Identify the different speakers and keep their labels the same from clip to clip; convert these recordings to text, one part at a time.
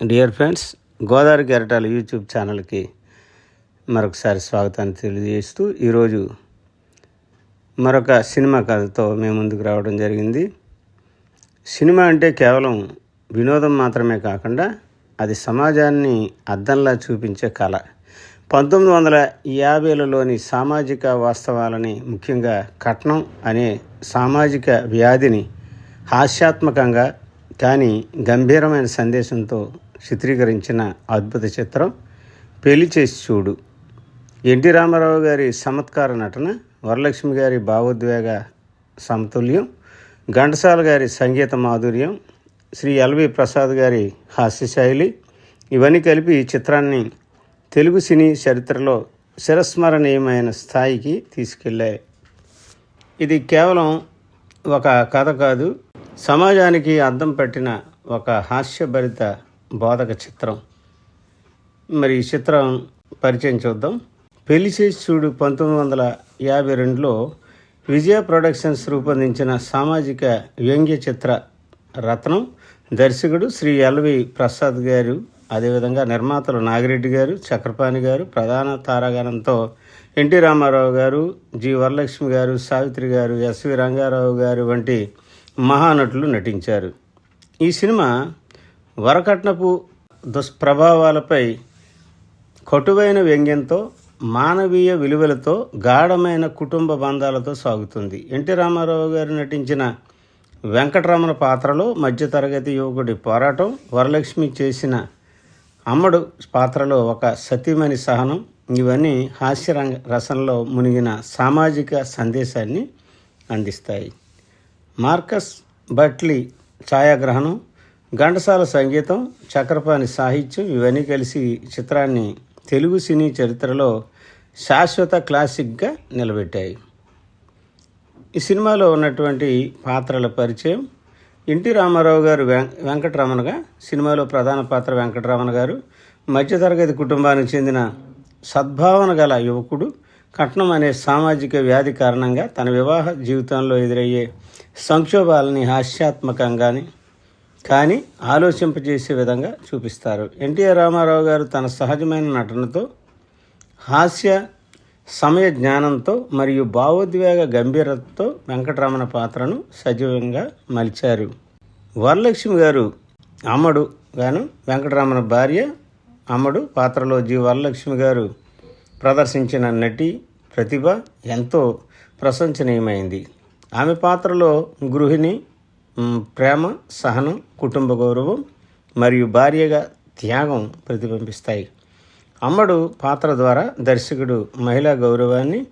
Speaker 1: Dear friends Godavari గెరటాల YouTube ఛానల్కి మరొకసారి స్వాగతాన్ని తెలియజేస్తూ ఈరోజు మరొక సినిమా కథతో మేము ముందుకు రావడం జరిగింది. సినిమా అంటే కేవలం వినోదం మాత్రమే కాకుండా అది సమాజాన్ని అద్దంలా చూపించే కళ. పంతొమ్మిది వందల యాభైలలోని సామాజిక వాస్తవాలని ముఖ్యంగా కట్నం అనే సామాజిక వ్యాధిని హాస్యాత్మకంగా కానీ గంభీరమైన సందేశంతో చిత్రీకరించిన అద్భుత చిత్రం పెళ్ళి చేసి చూడు. ఎన్టీ రామారావు గారి చమత్కార నటన వరలక్ష్మి గారి భావోద్వేగ సమతుల్యం ఘంటసాల గారి సంగీత మాధుర్యం శ్రీ ఎల్వి ప్రసాద్ గారి హాస్యశైలి ఇవన్నీ కలిపి ఈ చిత్రాన్ని తెలుగు సినీ చరిత్రలో చిరస్మరణీయమైన స్థాయికి తీసుకెళ్ళాయి. ఇది కేవలం ఒక కథ కాదు సమాజానికి అద్దం పట్టిన ఒక హాస్యభరిత బోధక చిత్రం. మరి ఈ చిత్రం పరిచయం చూద్దాం. పెళ్ళి చేసి చూడు పంతొమ్మిది వందల యాభై రెండులో విజయ ప్రొడక్షన్స్ రూపొందించిన సామాజిక వ్యంగ్య చిత్ర రత్నం దర్శకుడు శ్రీ ఎల్వి ప్రసాద్ గారు అదేవిధంగా నిర్మాతలు నాగిరెడ్డి గారు చక్రపాణి గారు ప్రధాన తారాగణంతో ఎన్టీ రామారావు గారు జి వరలక్ష్మి గారు సావిత్రి గారు ఎస్వి రంగారావు గారు వంటి మహానటులు నటించారు. ఈ సినిమా వరకట్నపు దుష్ప్రభావాలపై కటువైన వ్యంగ్యంతో మానవీయ విలువలతో గాఢమైన కుటుంబ బంధాలతో సాగుతుంది. ఎన్టీ రామారావు గారు నటించిన వెంకటరమణ పాత్రలో మధ్యతరగతి యువకుడి పోరాటం వరలక్ష్మి చేసిన అమ్మడు పాత్రలో ఒక సతీమణి సహనం ఇవన్నీ హాస్యరంగ రసంలో మునిగిన సామాజిక సందేశాన్ని అందిస్తాయి. మార్కస్ బట్లీ ఛాయాగ్రహణం ఘంటసాల సంగీతం చక్రపాణి సాహిత్యం ఇవన్నీ కలిసి చిత్రాన్ని తెలుగు సినీ చరిత్రలో శాశ్వత క్లాసిక్గా నిలబెట్టాయి. ఈ సినిమాలో ఉన్నటువంటి పాత్రల పరిచయం ఎన్టీ రామారావు గారు వెం వెంకటరమణగా సినిమాలో ప్రధాన పాత్ర వెంకటరమణ గారు మధ్యతరగతి కుటుంబానికి చెందిన సద్భావన గల యువకుడు కట్నం అనే సామాజిక వ్యాధి కారణంగా తన వివాహ జీవితంలో ఎదురయ్యే సంక్షోభాలని హాస్యాత్మకంగాని కానీ ఆలోచింపజేసే విధంగా చూపిస్తారు. ఎన్టీఆర్ రామారావు గారు తన సహజమైన నటనతో హాస్య సమయ జ్ఞానంతో మరియు భావోద్వేగ గంభీరతతో వెంకటరమణ పాత్రను సజీవంగా మలిచారు. వరలక్ష్మి గారు అమ్మడు గాను వెంకటరమణ భార్య అమ్మడు పాత్రలో జి. వరలక్ష్మి గారు ప్రదర్శించిన నటి ప్రతిభ ఎంతో ప్రశంసనీయమైంది. ఆమె పాత్రలో గృహిణి ప్రేమ సహనం కుటుంబ గౌరవం మరియు భార్యగా త్యాగం ప్రతిబింబిస్తాయి. అమ్మడు పాత్ర ద్వారా దర్శకుడు మహిళా గౌరవాన్ని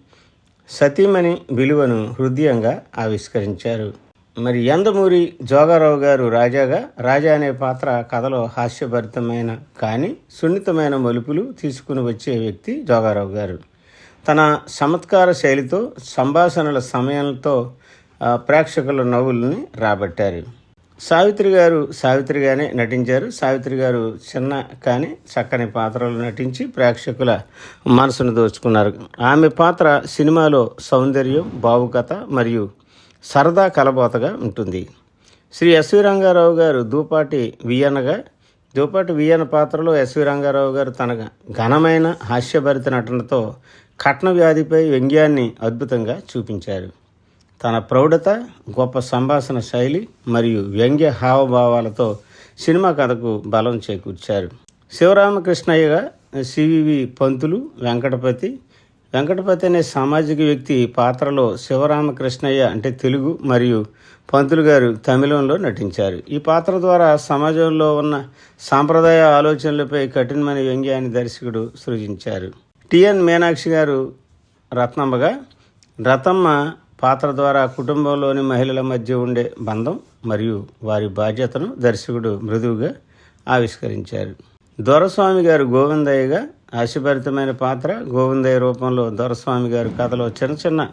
Speaker 1: సతీమణి విలువను హృదయంగా ఆవిష్కరించారు. మరి యందమూరి జోగారావు గారు రాజాగా రాజా అనే పాత్ర కథలో హాస్యభరితమైన కానీ సున్నితమైన మలుపులు తీసుకుని వచ్చే వ్యక్తి జోగారావు గారు. తన చమత్కార శైలితో సంభాషణల సమయంతో ప్రేక్షకుల నవ్వుల్ని రాబట్టారు. సావిత్రి గారు సావిత్రిగానే నటించారు. సావిత్రి గారు చిన్న కానీ చక్కని పాత్రలు నటించి ప్రేక్షకుల మనసును దోచుకున్నారు. ఆమె పాత్ర సినిమాలో సౌందర్యం భావుకత మరియు సరదా కలబోతగా ఉంటుంది. శ్రీ ఎస్వి రంగారావు గారు దూపాటి వియనగా దూపాటి వియన పాత్రలో ఎస్వి రంగారావు గారు తన ఘనమైన హాస్యభరిత నటనతో కట్న వ్యాధిపై వ్యంగ్యాన్ని అద్భుతంగా చూపించారు. తన ప్రౌఢత గొప్ప సంభాషణ శైలి మరియు వ్యంగ్య హావభావాలతో సినిమా కథకు బలం చేకూర్చారు. శివరామకృష్ణయ్యగా సివివి పంతులు వెంకటపతి. వెంకటపతి అనే సామాజిక వ్యక్తి పాత్రలో శివరామకృష్ణయ్య అంటే తెలుగు మరియు పంతులు గారు తమిళంలో నటించారు. ఈ పాత్ర ద్వారా సమాజంలో ఉన్న సాంప్రదాయ ఆలోచనలపై కఠినమైన వ్యంగ్యాన్ని దర్శకుడు సృజించారు. టిఎన్ మీనాక్షి గారు రత్నమ్మగా రతమ్మ పాత్ర ద్వారా కుటుంబంలోని మహిళల మధ్య ఉండే బంధం మరియు వారి బాధ్యతను దర్శకుడు మృదువుగా ఆవిష్కరించారు. దొరస్వామి గారు గోవిందయ్యగా ఆశభరితమైన పాత్ర గోవిందయ్య రూపంలో దొరస్వామి గారు కథలో చిన్న చిన్న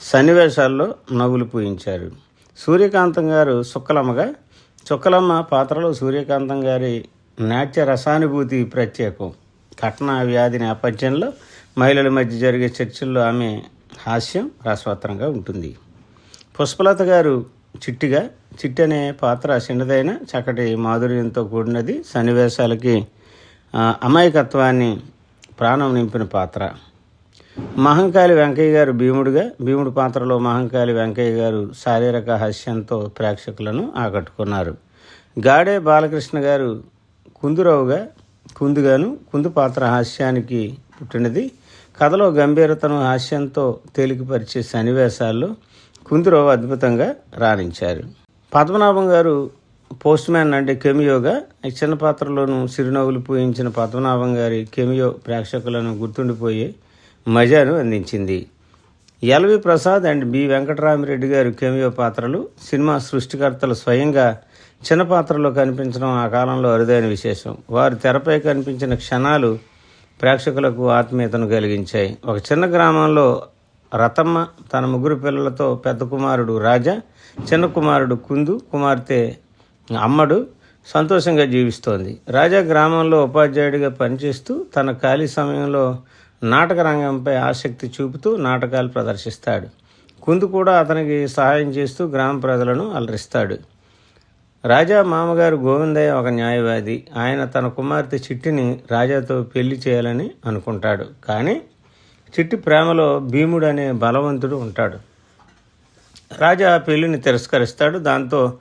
Speaker 1: సన్నివేశాల్లో నవ్వులు పూయించారు. సూర్యకాంతం గారు సుక్కలమ్మగా చుక్కలమ్మ పాత్రలో సూర్యకాంతం గారి నాట్య రసానుభూతి ప్రత్యేకం. కట్న వ్యాధి నేపథ్యంలో మహిళల మధ్య జరిగే చర్చల్లో ఆమె హాస్యం రసవత్తరంగా ఉంటుంది. పుష్పలత గారు చిట్టిగా చిట్టి అనే పాత్ర చిన్నదైన చక్కటి మాధుర్యంతో కూడినది సన్నివేశాలకి అమాయకత్వాన్ని ప్రాణం నింపిన పాత్ర. మహంకాళి వెంకయ్య గారు భీముడిగా భీముడి పాత్రలో మహంకాళి వెంకయ్య గారు శారీరక హాస్యంతో ప్రేక్షకులను ఆకట్టుకున్నారు. గాడే బాలకృష్ణ గారు కుందురావుగా కుందుగాను కుందు పాత్ర హాస్యానికి పుట్టినది కథలో గంభీరతను హాస్యంతో తేలికపరిచే సన్నివేశాల్లో కుందురావు అద్భుతంగా రాణించారు. పద్మనాభం గారు పోస్ట్ మ్యాన్ అంటే కెమియోగా ఈ చిన్న పాత్రలోనూ చిరునవ్వులు పూయించిన పద్మనాభం గారి కెమియో ప్రేక్షకులను గుర్తుండిపోయే మజాను అందించింది. LV Prasad and B Venkatarami Reddy గారు కెమియో పాత్రలు సినిమా సృష్టికర్తలు స్వయంగా చిన్న పాత్రలో కనిపించడం ఆ కాలంలో అరుదైన విశేషం. వారు తెరపై కనిపించిన క్షణాలు ప్రేక్షకులకు ఆత్మీయతను కలిగించాయి. ఒక చిన్న గ్రామంలో రతమ్మ తన ముగ్గురు పిల్లలతో పెద్ద కుమారుడు రాజా చిన్న కుమారుడు కుందు కుమార్తె అమ్మడు సంతోషంగా జీవిస్తోంది. రాజా గ్రామంలో ఉపాధ్యాయుడిగా పనిచేస్తూ తన ఖాళీ సమయంలో నాటక రంగంపై ఆసక్తి చూపుతూ నాటకాలు ప్రదర్శిస్తాడు. కుందు కూడా అతనికి సహాయం చేస్తూ గ్రామ ప్రజలను అలరిస్తాడు. రాజా మామగారు గోవిందయ్య ఒక న్యాయవాది. ఆయన తన కుమార్తె చిట్టిని రాజాతో పెళ్ళి చేయాలని అనుకుంటాడు. కానీ చిట్టి ప్రేమలో భీముడు అనే బలవంతుడు ఉంటాడు. రాజా పెళ్ళిని తిరస్కరిస్తాడు. దాంతో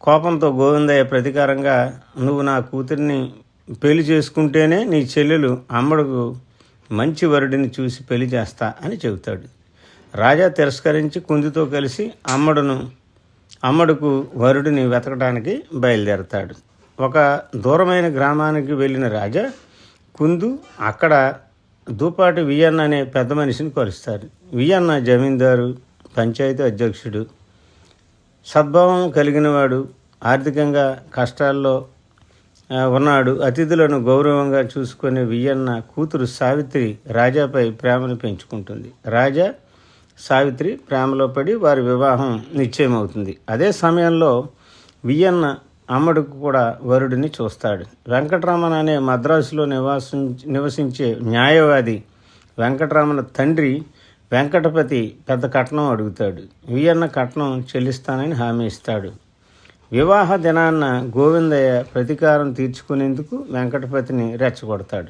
Speaker 1: కోపంతో గోవిందయ్య ప్రతీకారంగా నువ్వు నా కూతురిని పెళ్ళి చేసుకుంటేనే నీ చెల్లెలు అమ్మడుకు మంచి వరుడిని చూసి పెళ్ళి చేస్తా అని చెబుతాడు. రాజా తిరస్కరించి కుందితో కలిసి అమ్మడును అమ్మడుకు వరుడిని వెతకడానికి బయలుదేరతాడు. ఒక దూరమైన గ్రామానికి వెళ్ళిన రాజా కుందు అక్కడ దూపాటి వియన్న అనే పెద్ద మనిషిని కలుస్తారు. వియన్న జమీందారు పంచాయతీ అధ్యక్షుడు. సద్భావం కలిగినవాడు ఆర్థికంగా కష్టాల్లో ఉన్నాడు. అతిథులను గౌరవంగా చూసుకునే వియన్న కూతురు సావిత్రి రాజాపై ప్రేమను పెంచుకుంటుంది. రాజా సావిత్రి ప్రేమలో పడి వారి వివాహం నిశ్చయమవుతుంది. అదే సమయంలో వియన్న అమ్మడుకు కూడా వరుడిని చూస్తాడు. వెంకటరమణ అనే మద్రాసులో నివాసం నివసించే న్యాయవాది వెంకటరమణ తండ్రి వెంకటపతి పెద్ద కట్నం అడుగుతాడు. వియన్న కట్నం చెల్లిస్తానని హామీ ఇస్తాడు. వివాహ దినాన్న గోవిందయ్య ప్రతీకారం తీర్చుకునేందుకు వెంకటపతిని రెచ్చగొడతాడు.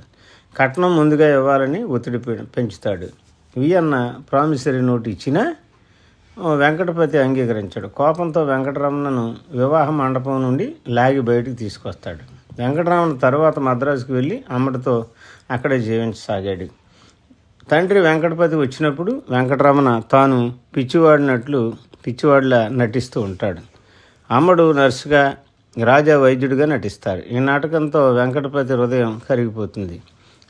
Speaker 1: కట్నం ముందుగా ఇవ్వాలని ఒత్తిడి పె- పెంచుతాడు. వియన్న ప్రామిసరీ నోటు ఇచ్చినా వెంకటపతి అంగీకరించాడు. కోపంతో వెంకటరమణను వివాహ మండపం నుండి లాగి బయటికి తీసుకొస్తాడు. వెంకటరమణ తర్వాత మద్రాసుకు వెళ్ళి అమ్మడితో అక్కడే జీవించసాగాడు. తండ్రి వెంకటపతి వచ్చినప్పుడు వెంకటరమణ తాను పిచ్చివాడినట్లు పిచ్చివాడిలా నటిస్తూ ఉంటాడు. అమ్మడు నర్సుగా రాజా వైద్యుడిగా నటిస్తారు. ఈ నాటకంతో వెంకటపతి హృదయం కరిగిపోతుంది.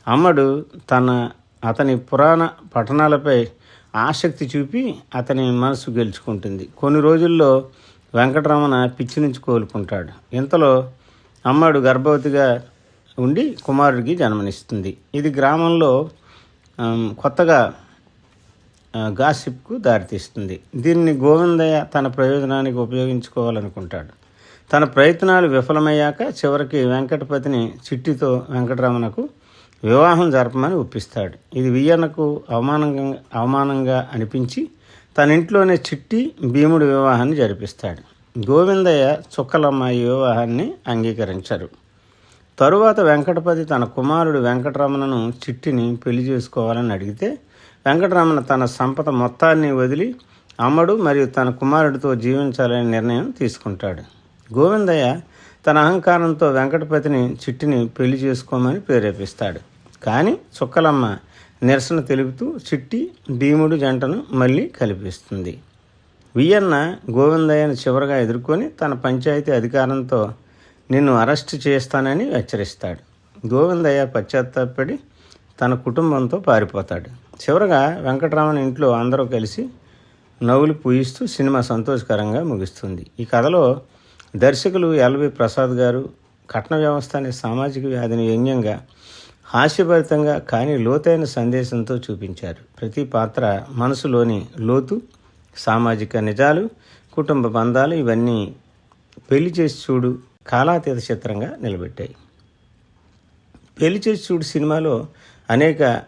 Speaker 1: అమ్మడు తన అతని పురాణ పఠనాలపై ఆసక్తి చూపి అతని మనసు గెలుచుకుంటుంది. కొన్ని రోజుల్లో వెంకటరమణ పిచ్చి నుంచి కోలుకుంటాడు. ఇంతలో అమ్మడు గర్భవతిగా ఉండి కుమారుడికి జన్మనిస్తుంది. ఇది గ్రామంలో కొత్తగా గాసిప్కు దారితీస్తుంది. దీన్ని గోవిందయ్య తన ప్రయోజనానికి ఉపయోగించుకోవాలనుకుంటాడు. తన ప్రయత్నాలు విఫలమయ్యాక చివరికి వెంకటపతిని చిట్టితో వెంకటరమణకు వివాహం జరపమని ఒప్పిస్తాడు. ఇది వియ్యన్నకు అవమానంగా అవమానంగా అనిపించి తన ఇంట్లోనే చిట్టి భీముడి వివాహాన్ని జరిపిస్తాడు. గోవిందయ్య చుక్కలమ్మ ఈ వివాహాన్ని అంగీకరించరు. తరువాత వెంకటపతి తన కుమారుడు వెంకటరమణను చిట్టిని పెళ్ళి చేసుకోవాలని అడిగితే వెంకటరమణ తన సంపద మొత్తాన్ని వదిలి అమ్మడు మరియు తన కుమారుడితో జీవించాలనే నిర్ణయం తీసుకుంటాడు. గోవిందయ్య తన అహంకారంతో వెంకటపతిని చిట్టిని పెళ్ళి చేసుకోమని ప్రేరేపిస్తాడు. కానీ చుక్కలమ్మ నిరసన తెలుపుతూ చిట్టి భీముడు జంటను మళ్ళీ కలిపిస్తుంది. వియన్న గోవిందయ్యను చివరగా ఎదుర్కొని తన పంచాయతీ అధికారంతో నిన్ను అరెస్ట్ చేస్తానని హెచ్చరిస్తాడు. గోవిందయ్య పశ్చాత్తాపడి తన కుటుంబంతో పారిపోతాడు. చివరగా వెంకటరామన్ ఇంట్లో అందరూ కలిసి నవ్వులు పూయిస్తూ సినిమా సంతోషకరంగా ముగుస్తుంది. ఈ కథలో దర్శకులు ఎల్వి ప్రసాద్ గారు కట్న వ్యవస్థ అనే సామాజిక వ్యాధిని వ్యంగ్యంగా హాస్యభరితంగా కానీ లోతైన సందేశంతో చూపించారు. ప్రతి పాత్ర మనసులోని లోతు సామాజిక నిజాలు కుటుంబ బంధాలు ఇవన్నీ పెళ్ళి చేసి చూడు కాలాతీత చిత్రంగా నిలబెట్టాయి. పెళ్ళి చేసి చూడు సినిమాలో అనేక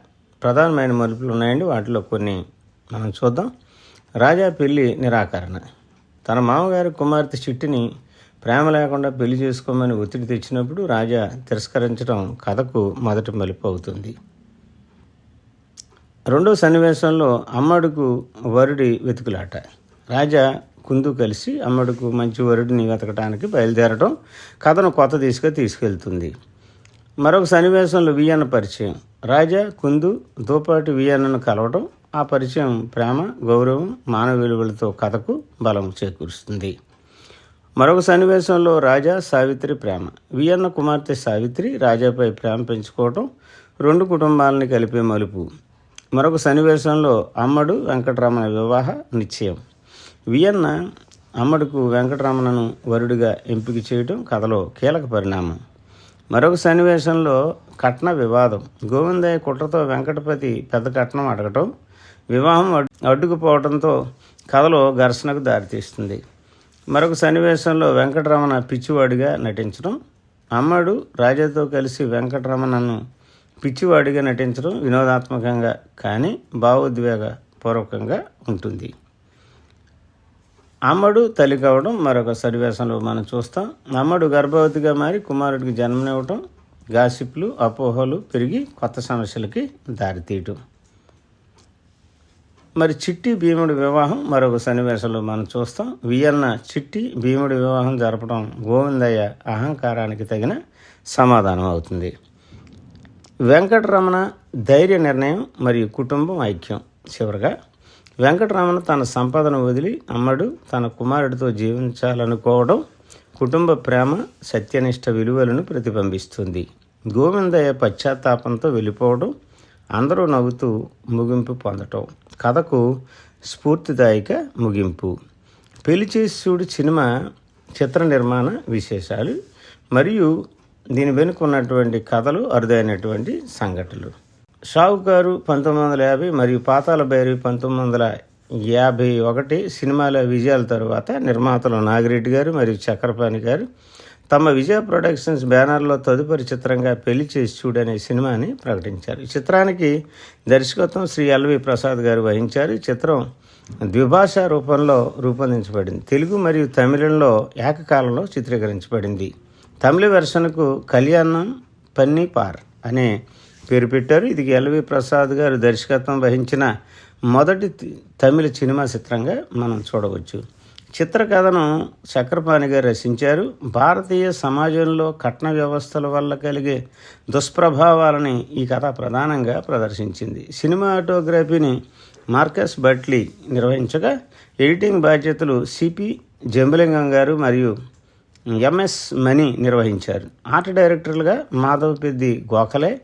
Speaker 1: ప్రధానమైన మలుపులు ఉన్నాయండి. వాటిలో కొన్ని మనం చూద్దాం. రాజా పెళ్ళి నిరాకరణ. తన మామగారి కుమార్తె చిట్టిని ప్రేమ లేకుండా పెళ్ళి చేసుకోమని ఒత్తిడి తెచ్చినప్పుడు రాజా తిరస్కరించడం కథకు మొదటి మలుపు అవుతుంది. రెండో సన్నివేశంలో అమ్మడుకు వరుడి వెతుకులాట. రాజా కుందు కలిసి అమ్మడుకు మంచి వరుడిని వెతకడానికి బయలుదేరడం కథను కొత్త దిశగా తీసుకెళ్తుంది. మరొక సన్నివేశంలో వియన్న పరిచయం. రాజా కుందు దోపాటి వియన్నను కలవడం ఆ పరిచయం ప్రేమ గౌరవం మానవ విలువలతో కథకు బలం చేకూరుస్తుంది. మరొక సన్నివేశంలో రాజా సావిత్రి ప్రేమ. వియన్న కుమార్తె సావిత్రి రాజాపై ప్రేమ పెంచుకోవటం రెండు కుటుంబాలని కలిపే మలుపు. మరొక సన్నివేశంలో అమ్మడు వెంకటరమణ వివాహ నిశ్చయం. వియన్న అమ్మడుకు వెంకటరమణను వరుడిగా ఎంపిక చేయడం కథలో కీలక పరిణామం. మరొక సన్నివేశంలో కట్న వివాదం. గోవిందయ్య కుట్రతో వెంకటపతి పెద్ద కట్నం అడగటం వివాహం అడ్డుకుపోవడంతో కథలో ఘర్షణకు దారితీస్తుంది. మరొక సన్నివేశంలో వెంకటరమణ పిచ్చివాడిగా నటించడం అమ్మడు రాజాతో కలిసి వెంకటరమణను పిచ్చివాడిగా నటించడం వినోదాత్మకంగా కానీ భావోద్వేగ పూర్వకంగా ఉంటుంది. అమ్మడు తల్లి కావడం మరొక సన్నివేశంలో మనం చూస్తాం. అమ్మడు గర్భవతిగా మారి కుమారుడికి జన్మనివ్వటం గాసిప్లు అపోహలు పెరిగి కొత్త సమస్యలకి దారితీయటం. మరి చిట్టి భీముడి వివాహం మరొక సన్నివేశంలో మనం చూస్తాం. వియన్న చిట్టి భీముడి వివాహం జరపడం గోవిందయ్య అహంకారానికి తగిన సమాధానం అవుతుంది. వెంకటరమణ ధైర్య నిర్ణయం మరియు కుటుంబం ఐక్యం. చివరగా వెంకటరమణ తన సంపదను వదిలి అమ్మడు తన కుమారుడితో జీవించాలనుకోవడం కుటుంబ ప్రేమ సత్యనిష్ట విలువలను ప్రతిబింబిస్తుంది. గోవిందయ్య పశ్చాత్తాపంతో వెళ్ళిపోవడం అందరూ నవ్వుతూ ముగింపు పొందటం. కథకు స్ఫూర్తిదాయక ముగింపు. పెళ్ళి చేసి సినిమా చిత్ర నిర్మాణ విశేషాలు మరియు దీని వెనుక ఉన్నటువంటి కథలు అరుదైనటువంటి సంఘటనలు. షావుకారు పంతొమ్మిది వందల యాభై మరియు పాతాల భైరవి పంతొమ్మిది వందల యాభై ఒకటి సినిమాల విజయాల తరువాత నిర్మాతలు నాగిరెడ్డి గారు మరియు చక్రపాణి గారు తమ విజయ ప్రొడక్షన్స్ బ్యానర్లో తదుపరి చిత్రంగా పెళ్ళి చేసి చూడనే సినిమాని ప్రకటించారు. ఈ చిత్రానికి దర్శకత్వం శ్రీ ఎల్వి ప్రసాద్ గారు వహించారు. ఈ చిత్రం ద్విభాషా రూపంలో రూపొందించబడింది. తెలుగు మరియు తమిళంలో ఏకకాలంలో చిత్రీకరించబడింది. తమిళ వెర్షన్కు కళ్యాణం పన్నీపార్ అనే పేరు పెట్టారు. ఇది ఎల్వి ప్రసాద్ గారు దర్శకత్వం వహించిన మొదటి తమిళ సినిమా చిత్రంగా మనం చూడవచ్చు. చిత్రకథను చక్రపాణి గారు రచించారు. భారతీయ సమాజంలో కట్న వ్యవస్థల వల్ల కలిగే దుష్ప్రభావాలని ఈ కథ ప్రధానంగా ప్రదర్శించింది. సినిమాటోగ్రఫీని మార్కస్ బట్లీ నిర్వహించగా ఎడిటింగ్ బాధ్యతలు సిపి జంబలింగం గారు మరియు ఎంఎస్ మణి నిర్వహించారు. ఆర్ట్ డైరెక్టర్లుగా మాధవ్ పెద్ది గోఖలే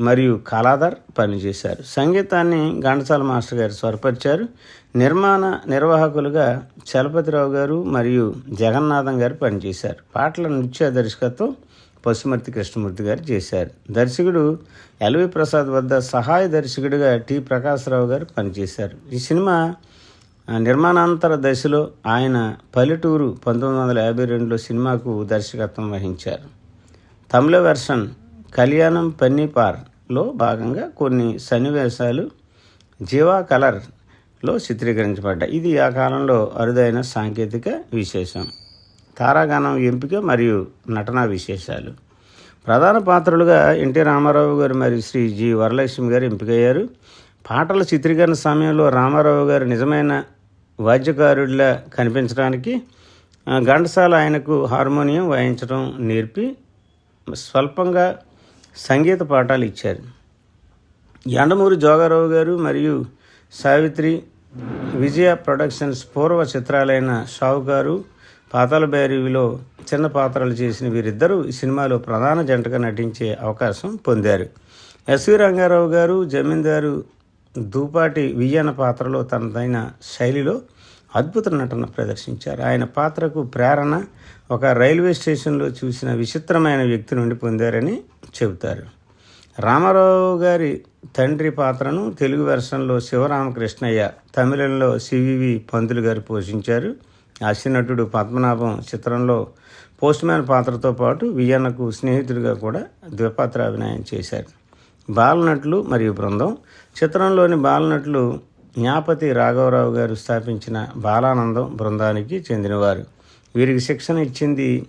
Speaker 1: మరియు కళాధర్ పనిచేశారు. సంగీతాన్ని ఘంటసాల మాస్టర్ గారు స్వరపరిచారు. నిర్మాణ నిర్వాహకులుగా చలపతిరావు గారు మరియు జగన్నాథం గారు పనిచేశారు. పాటల నృత్య దర్శకత్వం పశుమర్తి కృష్ణమూర్తి గారు చేశారు. దర్శకుడు ఎల్వి ప్రసాద్ వద్ద సహాయ దర్శకుడిగా టి ప్రకాశ్రావు గారు పనిచేశారు. ఈ సినిమా నిర్మాణాంతర దశలో ఆయన పల్లెటూరు పంతొమ్మిది వందల యాభై రెండులో సినిమాకు దర్శకత్వం వహించారు. తమిళ వెర్షన్ కళ్యాణం పన్నీపార్లో భాగంగా కొన్ని సన్నివేశాలు జీవా కలర్లో చిత్రీకరించబడ్డాయి. ఇది ఆ కాలంలో అరుదైన సాంకేతిక విశేషం. తారాగానం ఎంపిక మరియు నటనా విశేషాలు. ప్రధాన పాత్రలుగా ఎన్టీ రామారావు గారు మరియు శ్రీ జి వరలక్ష్మి గారు ఎంపికయ్యారు. పాటల చిత్రీకరణ సమయంలో రామారావు గారు నిజమైన వాద్యకారుడిలా కనిపించడానికి ఘంటసాల ఆయనకు హార్మోనియం వాయించడం నేర్పి స్వల్పంగా సంగీత పాఠాలు ఇచ్చారు. యండమూరి జోగారావు గారు మరియు సావిత్రి విజయ ప్రొడక్షన్స్ పూర్వ చిత్రాలైన షావుకారు పాతాల భైరవిలో చిన్న పాత్రలు చేసిన వీరిద్దరూ ఈ సినిమాలో ప్రధాన జంటగా నటించే అవకాశం పొందారు. ఎస్వి రంగారావు గారు జమీందారు దూపాటి వియ్యన పాత్రలో తనదైన శైలిలో అద్భుత నటన ప్రదర్శించారు. ఆయన పాత్రకు ప్రేరణ ఒక రైల్వే స్టేషన్లో చూసిన విచిత్రమైన వ్యక్తి నుండి పొందారని చెబుతారు. రామారావు గారి తండ్రి పాత్రను తెలుగు వెర్షన్లో శివరామకృష్ణయ్య తమిళంలో సివివి పంతులు గారు పోషించారు. హాస్యనటుడు పద్మనాభం చిత్రంలో పోస్ట్ మ్యాన్ పాత్రతో పాటు వియన్నకు స్నేహితుడిగా కూడా ద్విపాత్ర అభినయం చేశారు. బాలనటులు మరియు బృందం. చిత్రంలోని బాలనటులు జ్ఞాపతి రాఘవరావు గారు స్థాపించిన బాలానందం బృందానికి చెందినవారు. వీరికి శిక్షణ ఇచ్చింది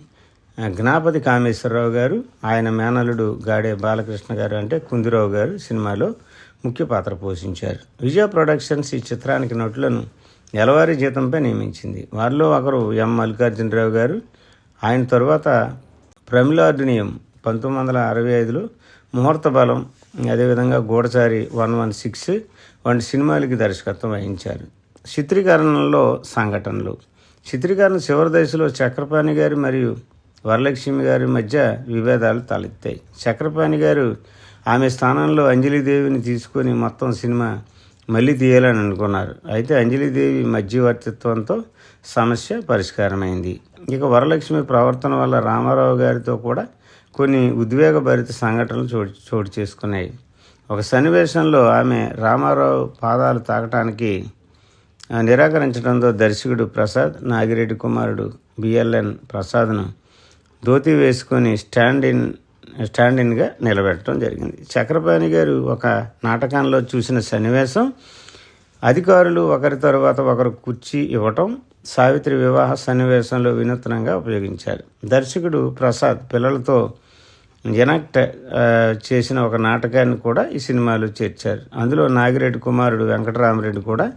Speaker 1: జ్ఞాపతి కామేశ్వరరావు గారు ఆయన మేనలుడు గాడే బాలకృష్ణ గారు అంటే కుందిరావు గారు సినిమాలో ముఖ్య పాత్ర పోషించారు. విజయ ప్రొడక్షన్స్ ఈ చిత్రానికి నటులను నెలవారీ జీతంపై నియమించింది. వారిలో ఒకరు ఎం మల్లికార్జునరావు గారు. ఆయన తరువాత ప్రమిలార్డినియం పంతొమ్మిది వందల అరవై ఐదులో ముహూర్త బలం అదేవిధంగా గూడచారి వన్ వన్ సిక్స్ వంటి సినిమాలకి దర్శకత్వం వహించారు. చిత్రీకరణలో సంఘటనలు. చిత్రీకరణ చివరి దశలో చక్రపాణి గారి మరియు వరలక్ష్మి గారి మధ్య విభేదాలు తలెత్తాయి. చక్రపాణి గారు ఆమె స్థానంలో అంజలిదేవిని తీసుకొని మొత్తం సినిమా మళ్ళీ తీయాలని అనుకున్నారు. అయితే అంజలిదేవి మధ్యవర్తిత్వంతో సమస్య పరిష్కారమైంది. ఇక వరలక్ష్మి ప్రవర్తన వల్ల రామారావు గారితో కూడా కొన్ని ఉద్వేగభరిత సంఘటనలు చోటు చోటు చేసుకున్నాయి. ఒక సన్నివేశంలో ఆమె రామారావు పాదాలు తాకటానికి నిరాకరించడంతో దర్శకుడు ప్రసాద్ నాగిరెడ్డి కుమారుడు బిఎల్ఎన్ ప్రసాద్ను ధోతి వేసుకొని స్టాండ్ ఇన్ స్టాండ్ ఇన్గా నిలబెట్టడం జరిగింది. చక్రపాణి గారు ఒక నాటకంలో చూసిన సన్నివేశం అధికారులు ఒకరి తర్వాత ఒకరు కుర్చీ ఇవ్వటం సావిత్రి వివాహ సన్నివేశంలో వినూత్నంగా ఉపయోగించారు. దర్శకుడు ప్రసాద్ పిల్లలతో ఎనక్ట్ చేసిన ఒక నాటకాన్ని కూడా ఈ సినిమాలో చేర్చారు. అందులో నాగిరెడ్డి కుమారుడు వెంకటరామరెడ్డి కూడా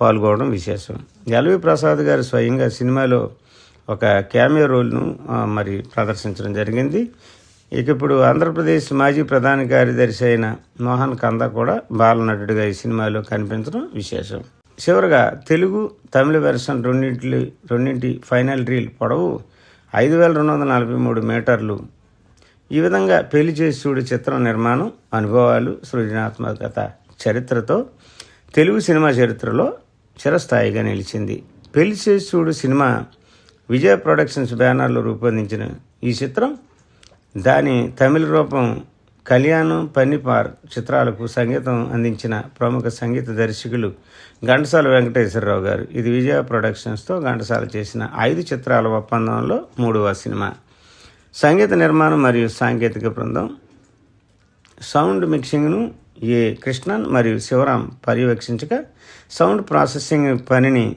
Speaker 1: పాల్గొనడం విశేషం. ఎల్వి ప్రసాద్ గారు స్వయంగా సినిమాలో ఒక క్యామియో రోల్ను మరి ప్రదర్శించడం జరిగింది. ఇక ఇప్పుడు ఆంధ్రప్రదేశ్ మాజీ ప్రధాన కార్యదర్శి అయిన మోహన్ కంద కూడా బాలనటుడిగా ఈ సినిమాలో కనిపించడం విశేషం. చివరగా తెలుగు తమిళ వెర్షన్ రెండింటి రెండింటి ఫైనల్ రీల్ పొడవు ఐదు వేల రెండు వందల నలభై మూడు మీటర్లు. ఈ విధంగా పెళ్ళి చేసి చూడు చిత్రం నిర్మాణం అనుభవాలు సృజనాత్మకత చరిత్రతో తెలుగు సినిమా చరిత్రలో చిరస్థాయిగా నిలిచింది. పెళ్ళి చేసి చూడు సినిమా విజయ ప్రొడక్షన్స్ బ్యానర్లో రూపొందించిన ఈ చిత్రం దాని తమిళ రూపం కళ్యాణం పన్నిపార్ చిత్రాలకు సంగీతం అందించిన ప్రముఖ సంగీత దర్శకులు ఘంటసాల వెంకటేశ్వరరావు గారు. ఇది విజయ ప్రొడక్షన్స్తో ఘంటసాల చేసిన ఐదు చిత్రాల ఒప్పందంలో మూడవ సినిమా. సంగీత నిర్మాణం మరియు సాంకేతిక బృందం సౌండ్ మిక్సింగ్ను ఏ కృష్ణన్ మరియు శివరాం పర్యవేక్షించగా సౌండ్ ప్రాసెసింగ్ పనిని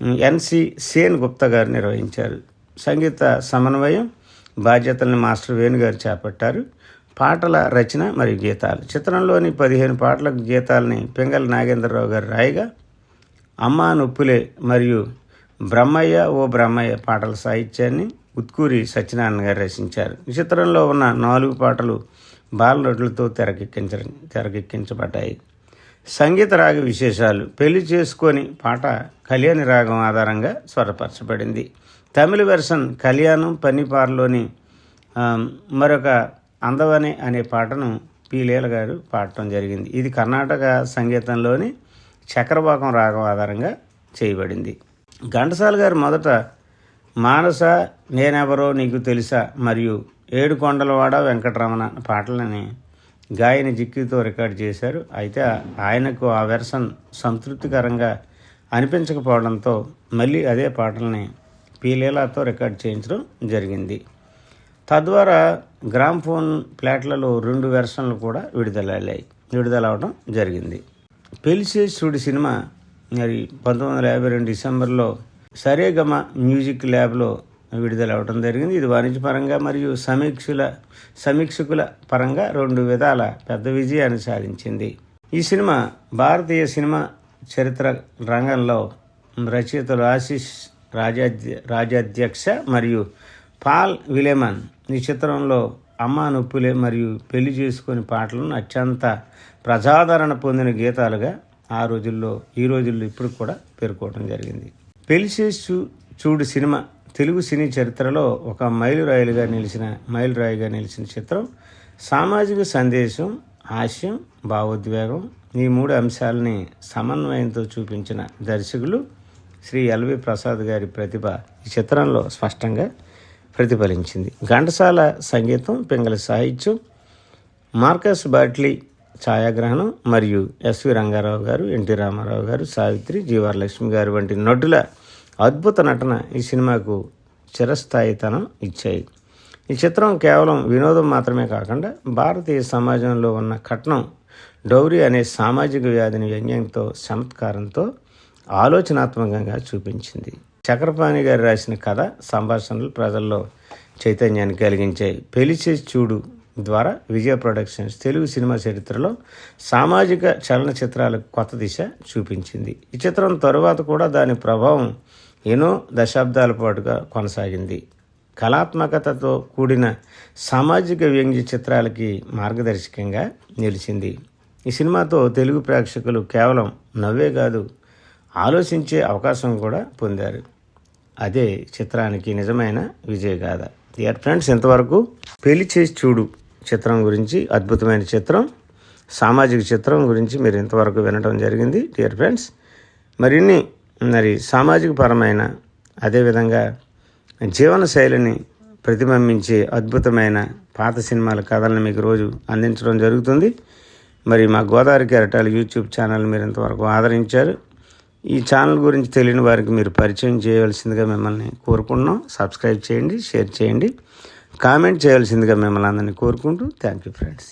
Speaker 1: ఎన్సి సేన్ గుప్తా గారు నిర్వహించారు. సంగీత సమన్వయం బాధ్యతలను మాస్టర్ వేణు గారు చేపట్టారు. పాటల రచన మరియు గీతాలు. చిత్రంలోని పదిహేను పాటలకు గీతాలని పింగళ నాగేంద్రరావు గారు రాయగా అమ్మా నొప్పులే మరియు బ్రహ్మయ్య ఓ బ్రహ్మయ్య పాటల సాహిత్యాన్ని ఉత్కూరి సత్యనారాయణ గారు రచించారు. ఈ చిత్రంలో ఉన్న నాలుగు పాటలు బాలనటులతో తెరకెక్కించ తెరకెక్కించబడ్డాయి. సంగీత రాగ విశేషాలు పెళ్ళి చేసుకొని పాట కళ్యాణి రాగం ఆధారంగా స్వరపరచబడింది. తమిళ వెర్షన్ కళ్యాణం పన్నిపార్లోని మరొక అందవని అనే పాటను పీలేల గారు పాడటం జరిగింది. ఇది కర్ణాటక సంగీతంలోని చక్రవాకం రాగం ఆధారంగా చేయబడింది. ఘంటసాల గారు మొదట మానస నేనెవరో నీకు తెలుసా? మరియు ఏడు కొండలవాడ వెంకటరమణ పాటలని గాయని జిక్కితో రికార్డ్ చేశారు. అయితే ఆయనకు ఆ వెర్షన్ సంతృప్తికరంగా అనిపించకపోవడంతో మళ్ళీ అదే పాటల్ని పీలీలాతో రికార్డ్ చేయించడం జరిగింది. తద్వారా గ్రామ్ఫోన్ ప్లాట్లలో రెండు వెర్షన్లు కూడా విడుదలయ్యాయి. విడుదలవడం జరిగింది. పెళ్ళి చూడి సినిమా మరి పంతొమ్మిది వందల యాభై రెండు డిసెంబర్లో సరేగమ మ్యూజిక్ ల్యాబ్లో విడుదలవడం జరిగింది. ఇది వాణిజ్యపరంగా మరియు సమీక్షల సమీక్షకుల పరంగా రెండు విధాల పెద్ద విజయాన్ని సాధించింది. ఈ సినిమా భారతీయ సినిమా చరిత్ర రంగంలో రచయితలు ఆశీష్ రాజాధ్య రాజాధ్యక్ష మరియు పాల్ విలేమన్ ఈ చిత్రంలో అమ్మ నొప్పులే మరియు పెళ్ళి చేసుకుని పాటలను అత్యంత ప్రజాదరణ పొందిన గీతాలుగా ఆ రోజుల్లో ఈ రోజుల్లో ఇప్పుడు కూడా పేర్కోవడం జరిగింది. పెళ్ళి చేసి చూడు సినిమా తెలుగు సినీ చరిత్రలో ఒక మైలురాయిలుగా నిలిచిన మైలురాయిగా నిలిచిన చిత్రం. సామాజిక సందేశం హాస్యం భావోద్వేగం ఈ మూడు అంశాలని సమన్వయంతో చూపించిన దర్శకులు శ్రీ ఎల్వి ప్రసాద్ గారి ప్రతిభ ఈ చిత్రంలో స్పష్టంగా ప్రతిఫలించింది. ఘంటసాల సంగీతం పింగళ సాహిత్యం మార్కస్ బాట్లీ ఛాయాగ్రహణం మరియు ఎస్వి రంగారావు గారు ఎన్టీ రామారావు గారు సావిత్రి జీవారలక్ష్మి గారు వంటి నటుల అద్భుత నటన ఈ సినిమాకు చిరస్థాయితనం ఇచ్చాయి. ఈ చిత్రం కేవలం వినోదం మాత్రమే కాకుండా భారతీయ సమాజంలో ఉన్న కట్నం డౌరీ అనే సామాజిక వ్యాధిని వ్యంగ్యంతో చమత్కారంతో ఆలోచనాత్మకంగా చూపించింది. చక్రపాణి గారు రాసిన కథ సంభాషణలు ప్రజల్లో చైతన్యాన్ని కలిగించాయి. పెళ్ళి చేసి చూడు ద్వారా విజయ ప్రొడక్షన్స్ తెలుగు సినిమా చరిత్రలో సామాజిక చలనచిత్రాలకు కొత్త దిశ చూపించింది. ఈ చిత్రం తరువాత కూడా దాని ప్రభావం ఎన్నో దశాబ్దాల పాటుగా కొనసాగింది. కళాత్మకతతో కూడిన సామాజిక వ్యంగ్య చిత్రాలకి మార్గదర్శకంగా నిలిచింది. ఈ సినిమాతో తెలుగు ప్రేక్షకులు కేవలం నవ్వే కాదు ఆలోచించే అవకాశం కూడా పొందారు. అదే చిత్రానికి నిజమైన విజయగాథ. డియర్ ఫ్రెండ్స్ ఇంతవరకు పెళ్ళి చేసి చూడు. చిత్రం గురించి అద్భుతమైన చిత్రం సామాజిక చిత్రం గురించి మీరు ఇంతవరకు వినడం జరిగింది డియర్ ఫ్రెండ్స్. మరిన్ని మరి సామాజిక పరమైన అదేవిధంగా జీవన శైలిని ప్రతిబింబించే అద్భుతమైన పాత సినిమాల కథలను మీకు రోజు అందించడం జరుగుతుంది. మరి మా గోదావరి కెరటాలు యూట్యూబ్ ఛానల్ మీరు ఇంతవరకు ఆదరించారు. ఈ ఛానల్ గురించి తెలియని వారికి మీరు పరిచయం చేయవలసిందిగా మిమ్మల్ని కోరుకుంటున్నాం. సబ్స్క్రైబ్ చేయండి షేర్ చేయండి. కామెంట్ చేయాల్సిందిగా మిమ్మల్ని అందరినీ కోరుకుంటూ థ్యాంక్ యూ ఫ్రెండ్స్.